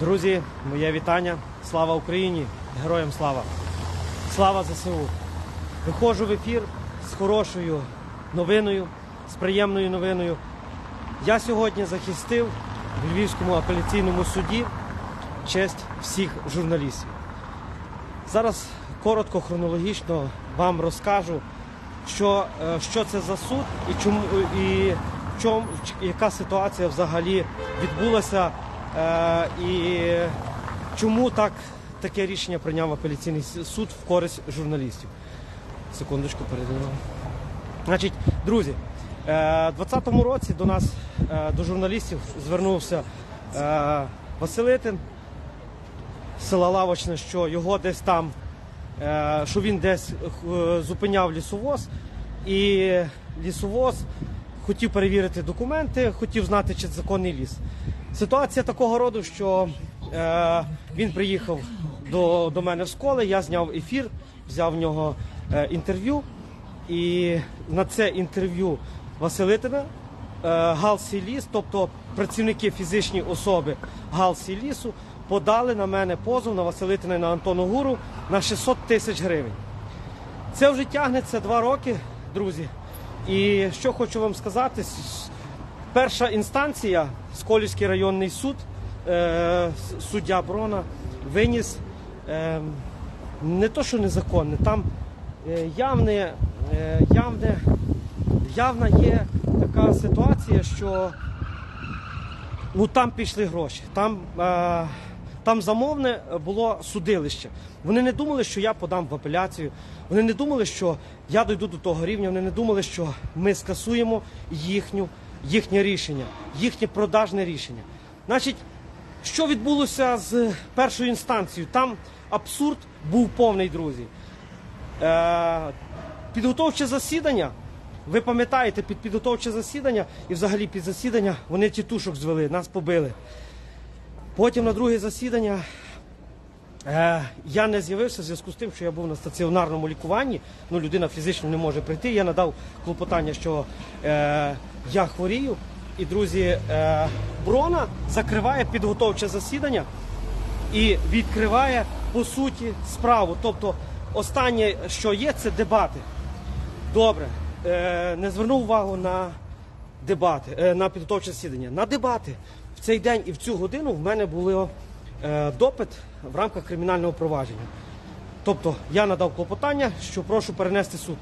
Друзі, моє вітання. Слава Україні! Героям слава! Слава ЗСУ! Виходжу в ефір з хорошою новиною, з приємною новиною. Я сьогодні захистив в Львівському апеляційному суді честь всіх журналістів. Зараз коротко, хронологічно вам розкажу, що, е, що це за суд і чому і чому яка ситуація взагалі відбулася, і чому так таке рішення прийняв апеляційний суд в користь журналістів. Секундочку передаю. Значить, друзі, е, у 2020 році до нас, е, до журналістів, звернувся е, Василитин з села Лавочне, що його десь там, е, що він десь е, зупиняв лісовоз, і лісовоз хотів перевірити документи, хотів знати, чи це законний ліс. Ситуація такого роду, що е, він приїхав до, до мене в школи, я зняв ефір, взяв в нього е, інтерв'ю. І на це інтерв'ю Василитина е, Галсі Ліс, тобто працівники фізичні особи Галсі Лісу, подали на мене позов на Василитина і на Антону Гуру на 600 тисяч гривень. Це вже тягнеться два роки, друзі. І що хочу вам сказати, перша інстанція, Сколівський районний суд, е, суддя Брона, виніс е, не то, що незаконне, там е, явне, явне, явна є така ситуація, що ну, там пішли гроші. Там, там замовне було судилище. Вони не думали, що я подам в апеляцію. Вони не думали, що я дойду до того рівня. Вони не думали, що ми скасуємо їхню, їхнє рішення, їхнє продажне рішення. Значить, що відбулося з першою інстанцією? Там абсурд був повний, друзі. Е, підготовче засідання. Ви пам'ятаєте, під підготовче засідання і взагалі під засідання вони тітушок звели, нас побили. Потім на друге засідання е, я не з'явився в зв'язку з тим, що я був на стаціонарному лікуванні. Ну, людина фізично не може прийти. Я надав клопотання, що е, я хворію. І, друзі, е, Брона закриває підготовче засідання і відкриває по суті справу. Тобто, останнє, що є, це дебати. Добре, е, не звернув увагу на дебати, е, на підготовче засідання. На дебати в цей день і в цю годину в мене було допит в рамках кримінального провадження. Тобто я надав клопотання, що прошу перенести суд.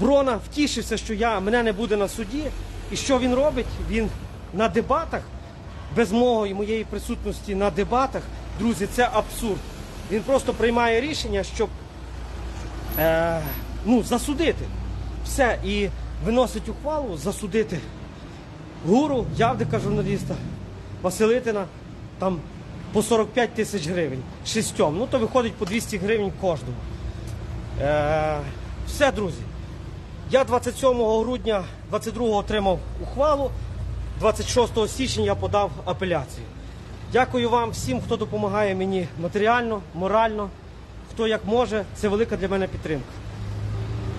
Брона втішився, що я, мене не буде на суді. І що він робить? Він на дебатах, без мого і моєї присутності на дебатах, друзі, це абсурд. Він просто приймає рішення, щоб е, ну, засудити. Все, і виносить ухвалу засудити гуру, явдика журналіста, Василитина, там по 45 тисяч гривень. Шістьом. Ну то виходить по 200 гривень кожному. Е, все, друзі. Я 27 грудня 22 отримав ухвалу. 26 січня я подав апеляцію. Дякую вам всім, хто допомагає мені матеріально, морально, хто як може. Це велика для мене підтримка.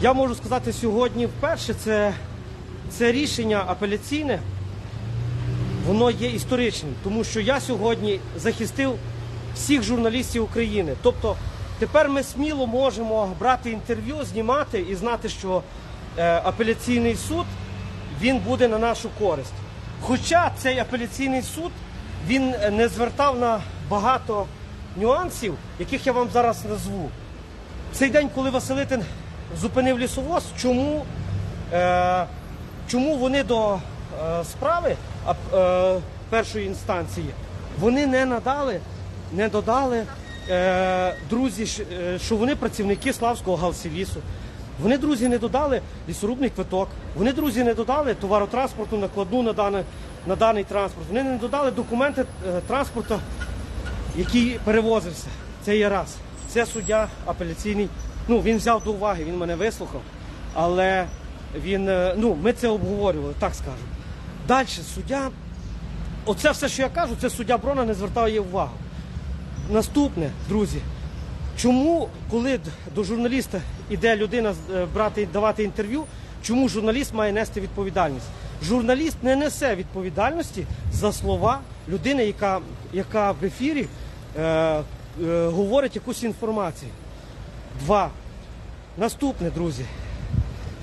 Я можу сказати сьогодні вперше, це, це рішення апеляційне, воно є історичним, тому що я сьогодні захистив всіх журналістів України. Тобто тепер ми сміло можемо брати інтерв'ю, знімати і знати, що е, апеляційний суд він буде на нашу користь. Хоча цей апеляційний суд він е, не звертав на багато нюансів, яких я вам зараз назву. Цей день, коли Василитин зупинив лісовоз, чому, е, чому вони до справи е, першої інстанції вони не надали, не додали е, друзі, е, що вони працівники Славського галсілісу. Вони, друзі, не додали лісорубний квиток. Вони, друзі, не додали товаротранспортну накладну на, дане, на даний транспорт. Вони не додали документи е, транспорту, який перевозився. Це є раз. Це суддя апеляційний. Ну, він взяв до уваги, він мене вислухав, але він, е, ну, ми це обговорювали, так скажу. Далі суддя, оце все, що я кажу, це суддя Брона не звертав її увагу. Наступне, друзі, чому, коли до журналіста іде людина е, брати, давати інтерв'ю, чому журналіст має нести відповідальність? Журналіст не несе відповідальності за слова людина, яка, яка в ефірі е, е, говорить якусь інформацію. Два. Наступне, друзі.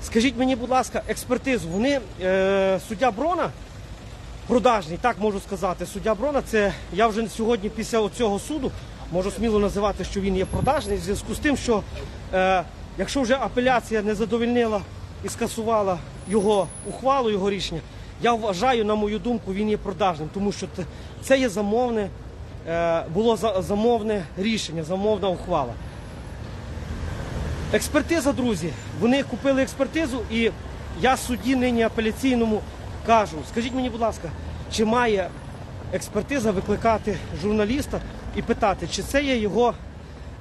Скажіть мені, будь ласка, експертизу. Вони, е, суддя Брона, продажний, так можу сказати. Суддя Брона, це я вже сьогодні після цього суду можу сміло називати, що він є продажний, в зв'язку з тим, що е, якщо вже апеляція не задовольнила і скасувала його ухвалу, його рішення, я вважаю, на мою думку, він є продажним, тому що це є замовне, е, було замовне рішення, замовна ухвала. Експертиза, друзі. Вони купили експертизу, і я судді нині апеляційному кажу: скажіть мені, будь ласка, чи має експертиза викликати журналіста і питати, чи це є його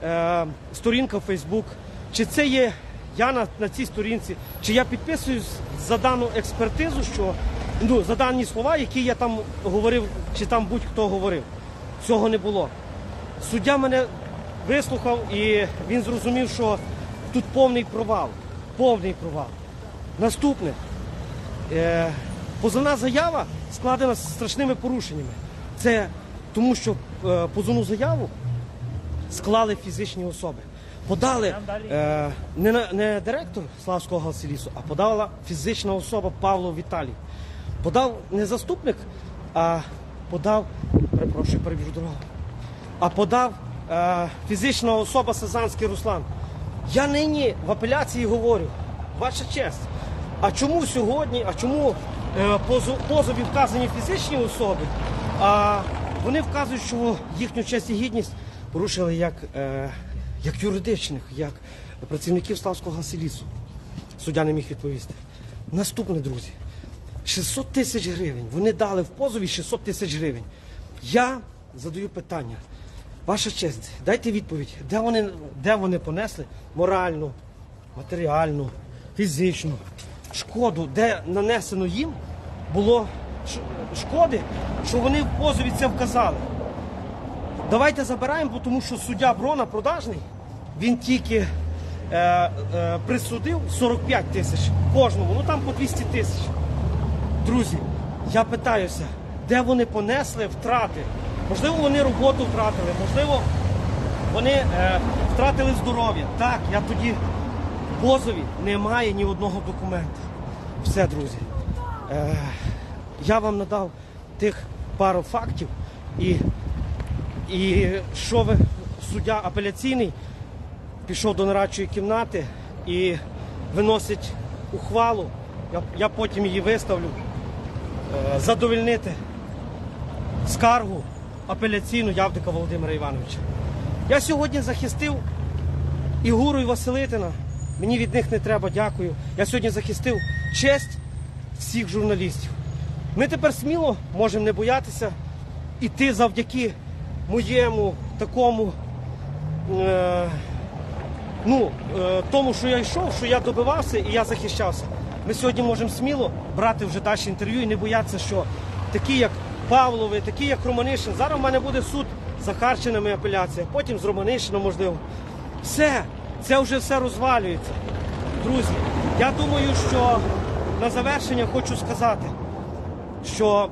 е, сторінка в Фейсбук, чи це є я на, на цій сторінці, чи я підписуюсь за дану експертизу, що ну, за дані слова, які я там говорив, чи там будь-хто говорив. Цього не було. Суддя мене вислухав і він зрозумів, що тут повний провал. Повний провал. Наступне. Е, позовна заява складена з страшними порушеннями. Це тому, що е, позовну заяву склали фізичні особи. Подали е, не, не директор Славського Галсілісу, а подала фізична особа Павло Віталій. Подав не заступник, а подав, перепрошую, перебіжу дорогу, а подав е, фізична особа Сазанський Руслан. Я нині в апеляції говорю, ваша честь. А чому сьогодні, а чому е, позов, позові вказані фізичні особи, а вони вказують, що їхню честь і гідність порушили як, е, як юридичних, як працівників Славського Гасилісу. Суддя не міг відповісти. Наступне, друзі. 600 тисяч гривень. Вони дали в позові 600 тисяч гривень. Я задаю питання. Ваша честь, дайте відповідь, де вони, де вони понесли моральну, матеріальну, фізичну шкоду, де нанесено їм було шкоди, що вони в позові це вказали. Давайте забираємо, тому що суддя Брона продажний, він тільки е, е, присудив 45 тисяч кожному, ну там по 200 тисяч. Друзі, я питаюся, де вони понесли втрати? Можливо, вони роботу втратили, можливо, вони е, втратили здоров'я. Так, я тоді в позові немає ні одного документа. Все, друзі. Е, я вам надав тих пару фактів і, і що ви, суддя апеляційний, пішов до нарадчої кімнати і виносить ухвалу. Я, я потім її виставлю. Е, задовольнити скаргу апеляційну Явдика Володимира Івановича. Я сьогодні захистив і Гуру, і Василитина. Мені від них не треба, дякую. Я сьогодні захистив честь всіх журналістів. Ми тепер сміло можемо не боятися іти завдяки моєму такому. Е- ну, е, тому, що я йшов, що я добивався і я захищався. Ми сьогодні можемо сміло брати вже далі інтерв'ю і не боятися, що такі, як Павлови, такі, як Романишин, зараз в мене буде суд за Харчинами апеляція, потім з Романишином, можливо. Все, це вже все розвалюється. Друзі, я думаю, що на завершення хочу сказати, що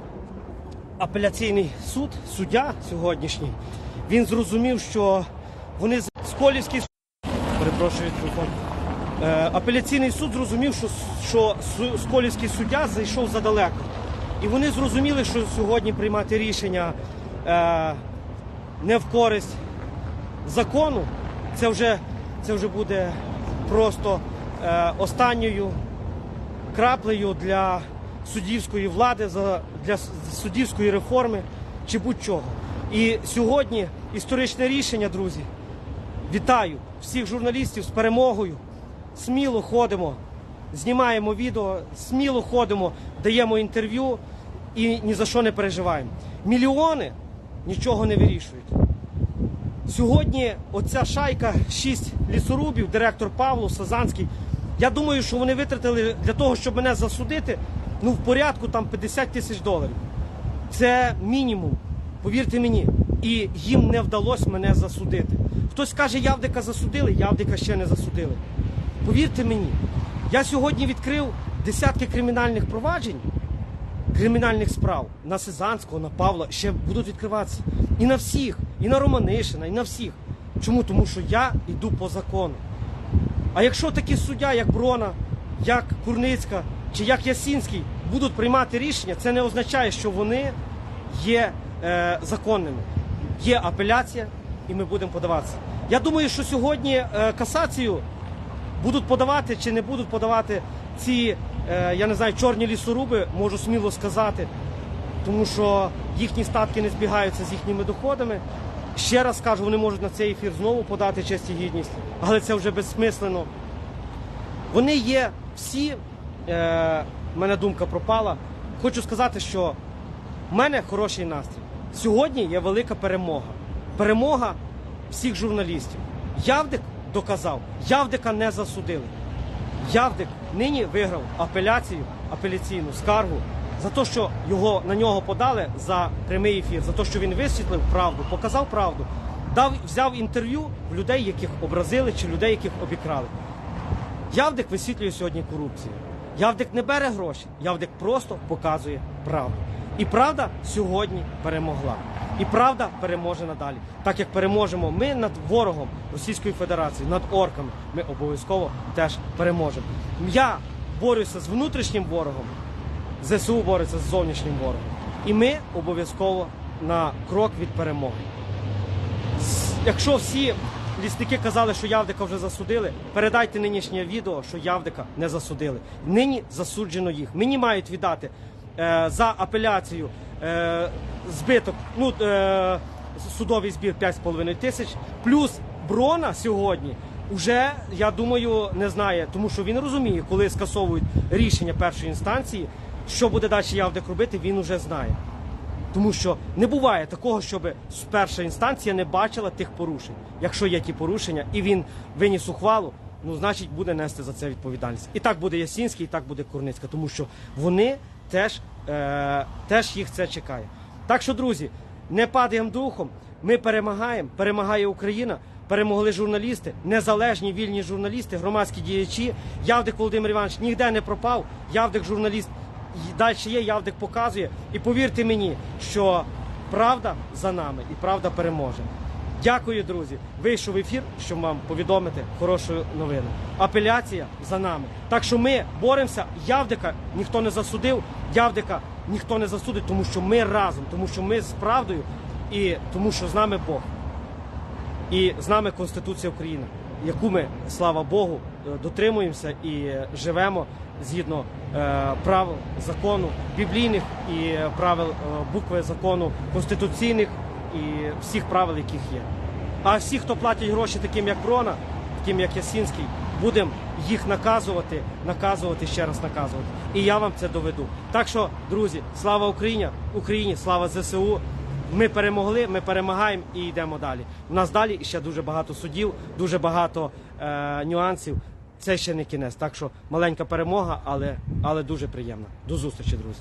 апеляційний суд, суддя сьогоднішній, він зрозумів, що вони з Сколівський Перепрошую телефон. Е, апеляційний суд зрозумів, що, що Сколівський суддя зайшов задалеко. І вони зрозуміли, що сьогодні приймати рішення е, не в користь закону, це вже, це вже буде просто е, останньою краплею для суддівської влади, для суддівської реформи чи будь-чого. І сьогодні історичне рішення, друзі, Вітаю всіх журналістів з перемогою. Сміло ходимо, знімаємо відео, сміло ходимо, даємо інтерв'ю і ні за що не переживаємо. Мільйони нічого не вирішують. Сьогодні оця шайка, шість лісорубів, директор Павло Сазанський. Я думаю, що вони витратили для того, щоб мене засудити, ну в порядку там 50 тисяч доларів. Це мінімум, повірте мені. І їм не вдалося мене засудити. Хтось каже, Явдика засудили, Явдика ще не засудили. Повірте мені, я сьогодні відкрив десятки кримінальних проваджень кримінальних справ на Сезанського, на Павла ще будуть відкриватися. І на всіх, і на Романишина, і на всіх. Чому? Тому що я йду по закону. А якщо такі суддя, як Брона, як Курницька чи як Ясінський, будуть приймати рішення, це не означає, що вони є е, законними. Є апеляція, і ми будемо подаватися. Я думаю, що сьогодні е, касацію будуть подавати чи не будуть подавати ці, я не знаю, чорні лісоруби, можу сміло сказати, тому що їхні статки не збігаються з їхніми доходами. Ще раз кажу, вони можуть на цей ефір знову подати честь і гідність, але це вже безсмислено. Вони є всі, е, мене думка пропала. Хочу сказати, що в мене хороший настрій. Сьогодні є велика перемога. Перемога всіх журналістів. Явдик доказав, Явдика не засудили. Явдик нині виграв апеляцію, апеляційну скаргу за те, що його на нього подали за прямий ефір, за те, що він висвітлив правду, показав правду, дав, взяв інтерв'ю в людей, яких образили, чи людей, яких обікрали. Явдик висвітлює сьогодні корупцію. Явдик не бере гроші, Явдик просто показує правду. І правда сьогодні перемогла. І правда переможе надалі. Так як переможемо ми над ворогом Російської Федерації, над орками, ми обов'язково теж переможемо. Я борюся з внутрішнім ворогом, ЗСУ бореться з зовнішнім ворогом. І ми обов'язково на крок від перемоги. Якщо всі лісники казали, що Явдика вже засудили, передайте нинішнє відео, що Явдика не засудили. Нині засуджено їх. Мені мають віддати е, за апеляцію е, збиток, ну, е, судовий збір 5,5 тисяч, плюс Брона сьогодні. Уже, я думаю, не знає, тому що він розуміє, коли скасовують рішення першої інстанції, що буде далі Явдик робити, він уже знає. Тому що не буває такого, щоб перша інстанція не бачила тих порушень. Якщо є ті порушення, і він виніс ухвалу, ну значить буде нести за це відповідальність. І так буде Ясінський, і так буде Курницька, тому що вони теж, е, теж їх це чекає. Так що, друзі, не падаємо духом. Ми перемагаємо, перемагає Україна. Перемогли журналісти, незалежні вільні журналісти, громадські діячі. Явдик Володимир Іванович ніде не пропав. Явдик журналіст далі є, Явдик показує. І повірте мені, що правда за нами і правда переможе. Дякую, друзі. Вийшов ефір, щоб вам повідомити хорошу новину. Апеляція за нами. Так що ми боремося. Явдика ніхто не засудив, Явдика ніхто не засудить, тому що ми разом, тому що ми з правдою і тому, що з нами Бог. І з нами Конституція України, яку ми, слава Богу, е, дотримуємося і живемо згідно е, правил закону, біблійних і правил е, букви закону конституційних і всіх правил, яких є. А всі, хто платять гроші, таким як Брона, таким як Ясінський, будемо їх наказувати, наказувати ще раз наказувати. І я вам це доведу. Так що, друзі, слава Україні, Україні, слава ЗСУ. Ми перемогли, ми перемагаємо і йдемо далі. У нас далі ще дуже багато судів, дуже багато е, нюансів. Це ще не кінець. Так що маленька перемога, але, але дуже приємна. До зустрічі, друзі.